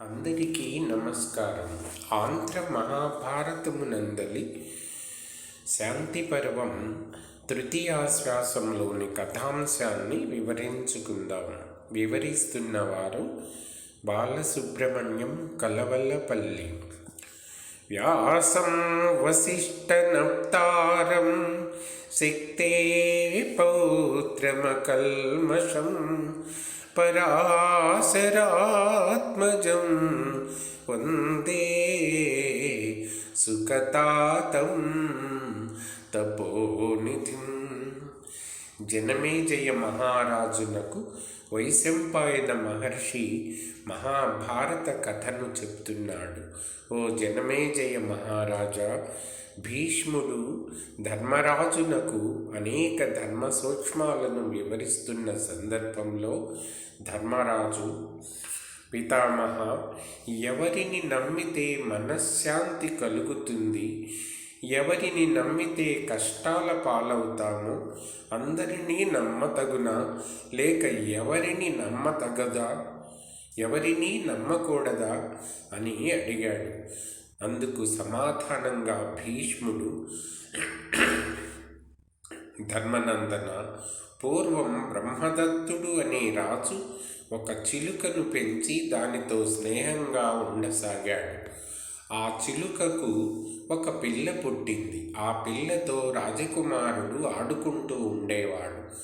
అందరికీ నమస్కారం. ఆంధ్ర మహాభారతమునందలి శాంతి పర్వం తృతీయాశ్వాసంలోని కథాంశాన్ని వివరించుకుందాం. వివరిస్తున్నవారు బాలసుబ్రహ్మణ్యం కలవల్లపల్లి. వ్యాసం వసిష్ఠనప్తారం శక్తే పౌత్రమకల్మషం. పరాశరాత్మజం వందే సుఖతాతం తపోనిధిం. జనమేజయ మహారాజునకు వైశంపాయన మహర్షి మహాభారత కథను చెప్తున్నాడు. ఓ జనమేజయ మహారాజా! భీష్ముడు ధర్మరాజునకు అనేక ధర్మ సూక్ష్మాలను వివరిస్తున్న సందర్భంలో ధర్మరాజు పితామహ ఎవరిని నమ్మితే మనశ్శాంతి కలుగుతుంది? ఎవరిని నమ్మితే కష్టాల పాలవుతామో అందరినీ నమ్మతగునా? లేక ఎవరిని నమ్మతగదా? ఎవరిని నమ్మకూడదా? అని అడిగాడు. అందుకు సమాధానంగా భీష్ముడు ధర్మనందన పూర్వం బ్రహ్మదత్తుడు అనే రాజు ఒక చిలుకను పెంచి దానితో స్నేహంగా ఉండసాగాడు. ఆ చిలుకకు ఒక పిల్ల పుట్టింది. ఆ పిల్లతో రాజకుమారుడు ఆడుకుంటూ ఉండేవాడు.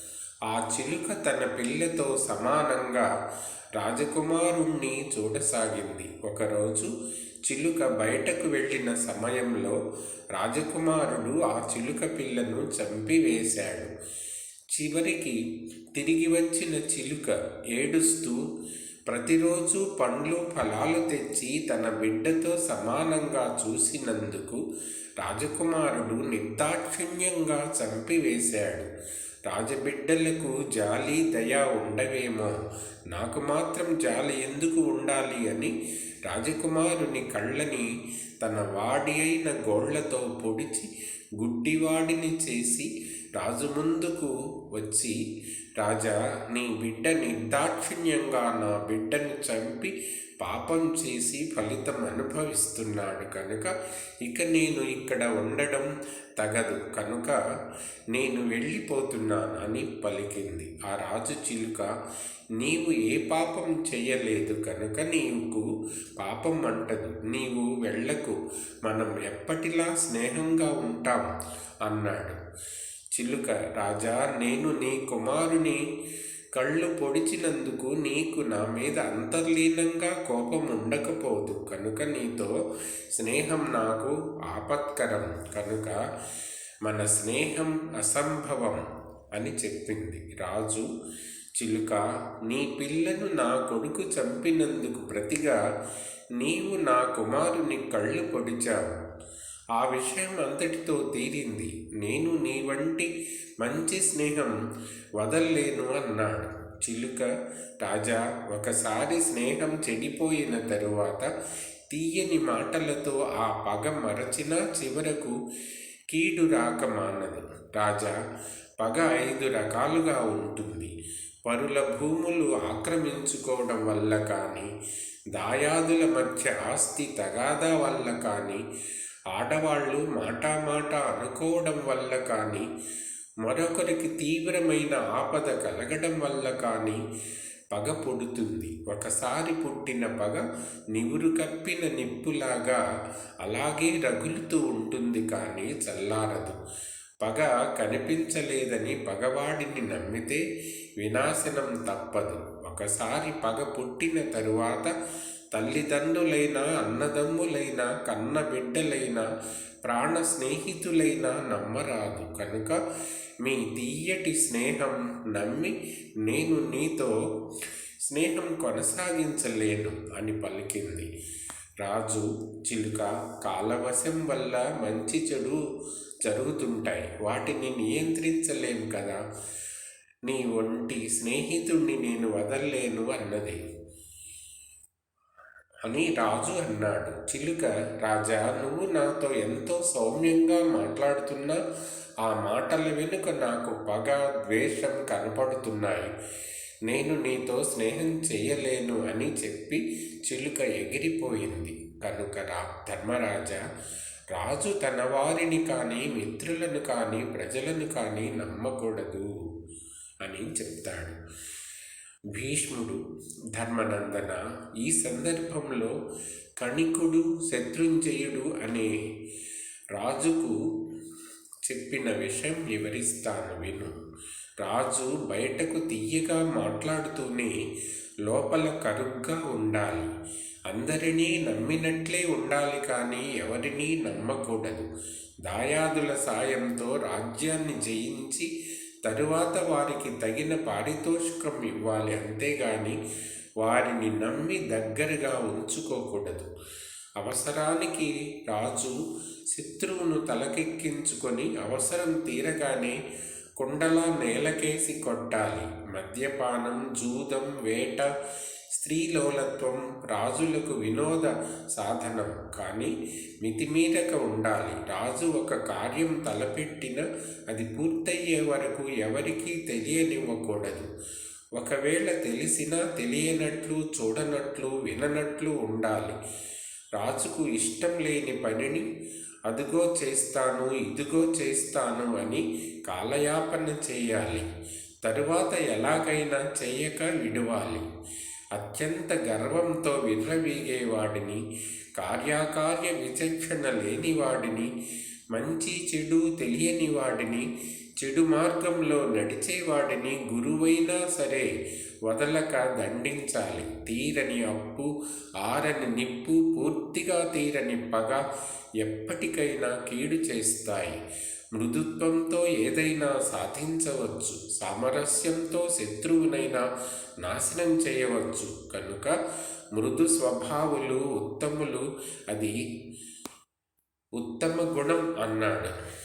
ఆ చిలుక తన పిల్లతో సమానంగా రాజకుమారుణ్ణి చూడసాగింది. ఒకరోజు చిలుక బయటకు వెళ్ళిన సమయంలో రాజకుమారుడు ఆ చిలుక పిల్లను చంపివేశాడు. చివరికి తిరిగి వచ్చిన చిలుక ఏడుస్తూ ప్రతిరోజు పండ్లు ఫలాలు తెచ్చి తన బిడ్డతో సమానంగా చూసినందుకు రాజకుమారుడు నిర్దాక్షిణ్యంగా చంపివేశాడు. రాజబిడ్డలకు జాలి దయ ఉండవేమో? నాకు మాత్రం జాలి ఎందుకు ఉండాలి అని రాజకుమారుని కళ్ళని తన వాడి అయిన గోళ్ళతో పొడిచి గుడ్డివాడిని చేసి రాజు ముందుకు వచ్చి రాజా నీ బిడ్డ నిర్దాక్షిణ్యంగా నా బిడ్డను చంపి పాపం చేసి ఫలితం అనుభవిస్తున్నాడు కనుక ఇక నేను ఇక్కడ ఉండడం తగదు. కనుక నేను వెళ్ళిపోతున్నాను అని పలికింది. ఆ రాజు చిలుక నీవు ఏ పాపం చేయలేదు కనుక నీకు పాపం అంటదు. నీవు వెళ్ళకు. మనం ఎప్పటిలా స్నేహంగా ఉంటాం అన్నాడు. చిలుక రాజా నేను నీ కుమారుని కళ్ళు పొడిచినందుకు నీకు నా మీద అంతర్లీనంగా కోపం ఉండకపోదు. కనుక నీతో స్నేహం నాకు ఆపత్కరం. కనుక మన స్నేహం అసంభవం అని చెప్పింది. రాజు చిలుక నీ పిల్లను నా కొడుకు చంపినందుకు ప్రతిగా నీవు నా కుమారుని కళ్ళు పొడిచావు. ఆ విషయం అంతటితో తీరింది. నేను నీ వంటి మంచి స్నేహం వదల్లేను అన్నాడు. చిలుక రాజా ఒకసారి స్నేహం చెడిపోయిన తరువాత తీయని మాటలతో ఆ పగ మరచిన చివరకు కీడు రాక మానదు. రాజా పగ ఐదు రకాలుగా ఉంటుంది. పరుల భూములు ఆక్రమించుకోవడం వల్ల కానీ దాయాదుల మధ్య ఆస్తి తగాదా వల్ల కానీ ఆడవాళ్ళు మాటామాట అనుకోవడం వల్ల కానీ మరొకరికి తీవ్రమైన ఆపద కలగడం వల్ల కానీ పగ పుడుతుంది. ఒకసారి పుట్టిన పగ నివురు కప్పిన నిప్పులాగా అలాగే రగులుతూ ఉంటుంది కానీ చల్లారదు. పగ కనిపించలేదని పగవాడిని నమ్మితే వినాశనం తప్పదు. ఒకసారి పగ పుట్టిన తరువాత తల్లిదండ్రులైనా అన్నదమ్ములైనా కన్న బిడ్డలైనా ప్రాణ స్నేహితులైనా నమ్మరాదు. కనుక మీ తీయటి స్నేహం నమ్మి నేను నీతో స్నేహం కొనసాగించలేను అని పలికింది. రాజు చిలుక కాలవశం వల్ల మంచి చెడు జరుగుతుంటాయి. వాటిని నియంత్రించలేము కదా. నీ ఒంటి స్నేహితుణ్ణి నేను వదల్లేను అన్నది. అని రాజు అన్నాడు. చిలుక రాజా నువ్వు నాతో ఎంతో సౌమ్యంగా మాట్లాడుతున్నా ఆ మాటల వెనుక నాకు పగ ద్వేషం కనపడుతున్నాయి. నేను నీతో స్నేహం చేయలేను అని చెప్పి చిలుక ఎగిరిపోయింది. కనుక రా ధర్మరాజా రాజు తన వారిని కానీ మిత్రులను కానీ ప్రజలను కానీ నమ్మకూడదు అని చెప్తాడు. భీష్ముడు ధర్మనందన ఈ సందర్భంలో కణికుడు శత్రుంజయుడు అనే రాజుకు చెప్పిన విషయం వివరిస్తాను విను. రాజు బయటకు తీయగా మాట్లాడుతూనే లోపల కరుగ్గా ఉండాలి. అందరినీ నమ్మినట్లే ఉండాలి కానీ ఎవరినీ నమ్మకూడదు. దాయాదుల సాయంతో రాజ్యాన్ని జయించి తరువాత వారికి తగిన పారితోషికం ఇవ్వాలి అంతేగాని వారిని నమ్మి దగ్గరగా ఉంచుకోకూడదు. అవసరానికి రాజు శత్రువును తలకెక్కించుకొని అవసరం తీరగానే కుండలా నేలకేసి కొట్టాలి. మద్యపానం జూదం వేట స్త్రీలోలత్వం రాజులకు వినోద సాధనం. కానీ మితిమీరక ఉండాలి. రాజు ఒక కార్యం తలపెట్టిన అది పూర్తయ్యే వరకు ఎవరికీ తెలియనివ్వకూడదు. ఒకవేళ తెలిసినా తెలియనట్లు చూడనట్లు విననట్లు ఉండాలి. రాజుకు ఇష్టం లేని పనిని అదుగో చేస్తాను ఇదిగో చేస్తాను అని కాలయాపన చేయాలి. తరువాత ఎలాగైనా చేయక విడవాలి. అత్యంత గర్వంతో విర్రవీగేవాడిని కార్యాకార్య విచక్షణ లేనివాడిని మంచి చెడు తెలియని వాడిని చెడు మార్గంలో నడిచేవాడిని గురువైనా సరే వదలక దండించాలి. తీరని అప్పు ఆరని నిప్పు పూర్తిగా తీరని పగ ఎప్పటికైనా కీడు చేస్తాయి. మృదుత్వంతో ఏదైనా సాధించవచ్చు సామరస్యంతో శత్రువునైనా నాశనం చేయవచ్చు. కనుక మృదు స్వభావులు ఉత్తములు అది ఉత్తమ గుణం అన్నాడు.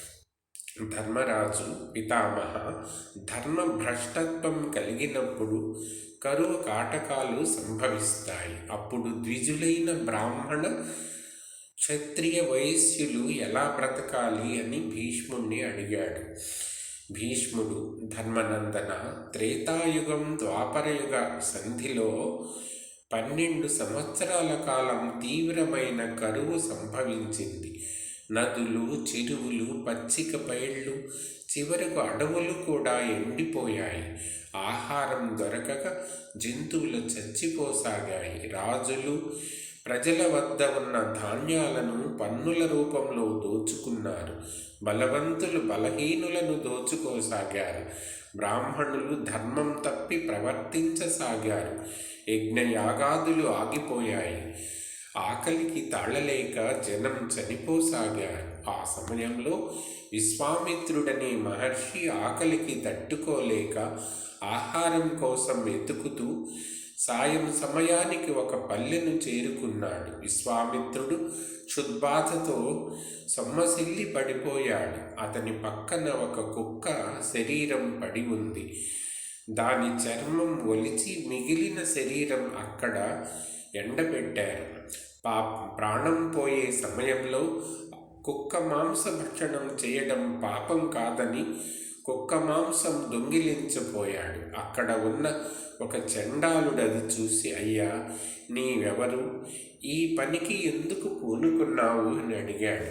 ధర్మరాజు పితామహ ధర్మ భ్రష్టత్వం కలిగినప్పుడు కరువు కాటకాలు సంభవిస్తాయి. అప్పుడు ద్విజులైన బ్రాహ్మణ క్షత్రియ వైశ్యులు ఎలా బ్రతకాలి అని భీష్ముణ్ణి అడిగాడు. భీష్ముడు ధర్మనందన త్రేతాయుగం ద్వాపరయుగ సంధిలో పన్నెండు సంవత్సరాల కాలం తీవ్రమైన కరువు సంభవించింది. నదులు చెరువులు పచ్చిక పైళ్ళు చివరకు అడవులు కూడా ఎండిపోయాయి. ఆహారం దొరకక జంతువులు చచ్చిపోసాగాయి. రాజులు ప్రజల వద్ద ఉన్న ధాన్యాలను పన్నుల రూపంలో దోచుకున్నారు. బలవంతులు బలహీనులను దోచుకోసాగారు. బ్రాహ్మణులు ధర్మం తప్పి ప్రవర్తించసాగారు. యజ్ఞయాగాదులు ఆగిపోయాయి. ఆకలికి తాళలేక జనం చనిపోసాగారు. ఆ సమయంలో విశ్వామిత్రుడనే మహర్షి ఆకలికి తట్టుకోలేక ఆహారం కోసం వెతుకుతూ సాయం సమయానికి ఒక పల్లెను చేరుకున్నాడు. విశ్వామిత్రుడు క్షుద్బాధతో సొమ్మసిల్లి పడిపోయాడు. అతని పక్కన ఒక కుక్క శరీరం పడి ఉంది. దాని చర్మం ఒలిచి మిగిలిన శరీరం అక్కడ ఎండబెట్టారు. పా ప్రాణం పోయే సమయంలో కుక్క మాంస భక్షణం చేయడం పాపం కాదని కుక్క మాంసం దొంగిలించబోయాడు. అక్కడ ఉన్న ఒక చండాలుడది చూసి అయ్యా నీవెవరు? ఈ పనికి ఎందుకు పూనుకున్నావు? అని అడిగాడు.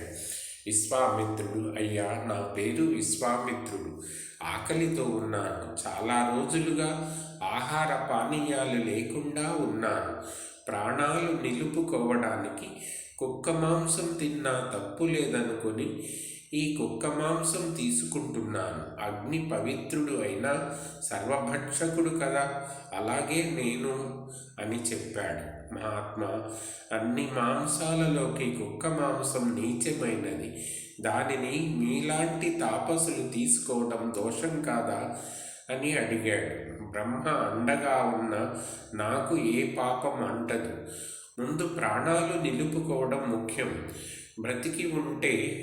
విశ్వామిత్రుడు అయ్యా నా పేరు విశ్వామిత్రుడు. ఆకలితో ఉన్నాను. చాలా రోజులుగా ఆహార పానీయాలు లేకుండా ఉన్నాను. ప్రాణాలు నిలుపుకోవడానికి కుక్క మాంసం తిన్నా తప్పు లేదనుకొని ఈ కుక్క మాంసం తీసుకుంటున్నాను. అగ్ని పవిత్రుడు అయినా సర్వభక్షకుడు కదా అలాగే నేను అని చెప్పాడు. మహాత్మ అన్ని మాంసాలలోకి కుక్క మాంసం నీచమైనది. దానిని మీలాంటి తాపసులు తీసుకోవడం దోషం కాదా అని అడిగాడు. బ్రహ్మ అండగా ఉన్న నాకు ఏ పాపం అంటదు. ముందు ప్రాణాలు నిలుపుకోవడం ముఖ్యం. బ్రతికి ఉంటే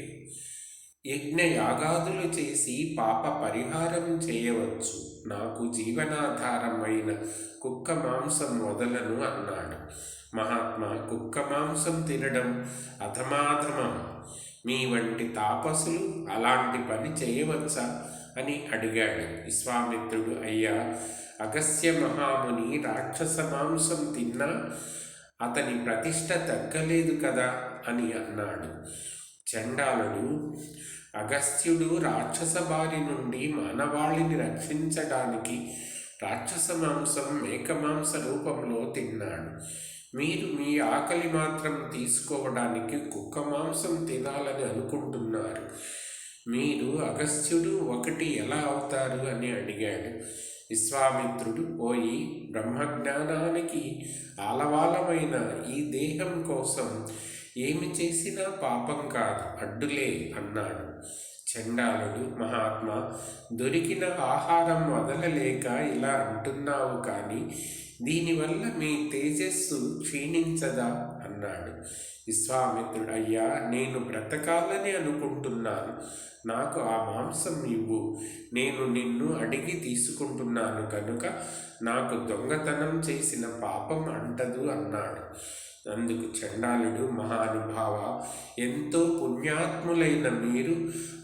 యజ్ఞయాగాదులు చేసి పాప పరిహారం చేయవచ్చు. నాకు జీవనాధారమైన కుక్క మాంసం వదలను అన్నాడు. మహాత్మా కుక్క మాంసం తినడం అధమాధమం? మీ వంటి తాపసులు అలాంటి పని చేయవచ్చా? అని అడిగాడు. విశ్వామిత్రుడు అయ్యా అగస్త్య మహాముని రాక్షస మాంసం తిన్నా అతని ప్రతిష్ట తగ్గలేదు కదా? అని అన్నాడు. చండాలుడు అగస్త్యుడు రాక్షస బారి నుండి మానవాళిని రక్షించడానికి రాక్షస మాంసం మేక మాంస రూపంలో తిన్నాడు. మీరు మీ ఆకలి మాత్రం తీసుకోవడానికి కుక్క మాంసం తినాలని అనుకుంటున్నారు. మీరు అగస్త్యుడు ఒకటి ఎలా అవుతారు అని అడిగాడు. విశ్వామిత్రుడు పోయి బ్రహ్మజ్ఞానానికి ఆలవాలమైన ఈ దేహం కోసం ఏమి చేసినా పాపం కాదు అడ్డులే అన్నాడు. చండాలుడు మహాత్మా దొరికిన ఆహారం వదలలేక ఇలా అంటున్నావు కానీ దీనివల్ల మీ తేజస్సు క్షీణించదా? అన్నాడు. విశ్వామిత్రుడు అయ్యా నేను బ్రతకాలని అనుకుంటున్నాను. నాకు ఆ మాంసం ఇవ్వు. నేను నిన్ను అడిగి తీసుకుంటున్నాను కనుక నాకు దొంగతనం చేసిన పాపం అంటదు అన్నాడు. అందుకు చండాలుడు మహానుభావ ఎంతో పుణ్యాత్ములైన మీరు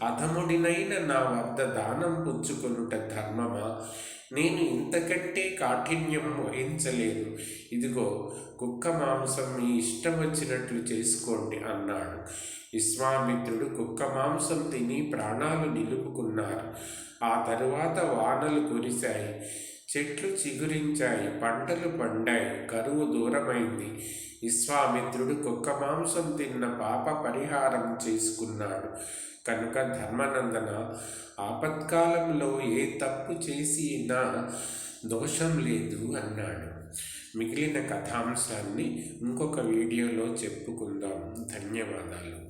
అధముడినైన నా వద్ద దానం పుచ్చుకొనుట ధర్మమా? నేను ఇంతకంటే కాఠిన్యం వహించలేను ఇదిగో కుక్క మాంసం మీ ఇష్టం వచ్చినట్లు చేసుకోండి అన్నాడు. విశ్వామిత్రుడు కుక్క మాంసం తిని ప్రాణాలు నిలుపుకున్నారు. ఆ తరువాత వానలు కురిశాయి. చెట్లు చిగురించాయి పంటలు పండాయి కరువు దూరమైంది. విశ్వామిత్రుడు కుక్క మాంసం తిన్న పాప పరిహారం చేసుకున్నాడు. కనుక ధర్మనందన ఆపత్కాలంలో ఏ తప్పు చేసినా దోషం లేదు అన్నాడు. మిగిలిన కథాంశాన్ని ఇంకొక వీడియోలో చెప్పుకుందాం. ధన్యవాదాలు.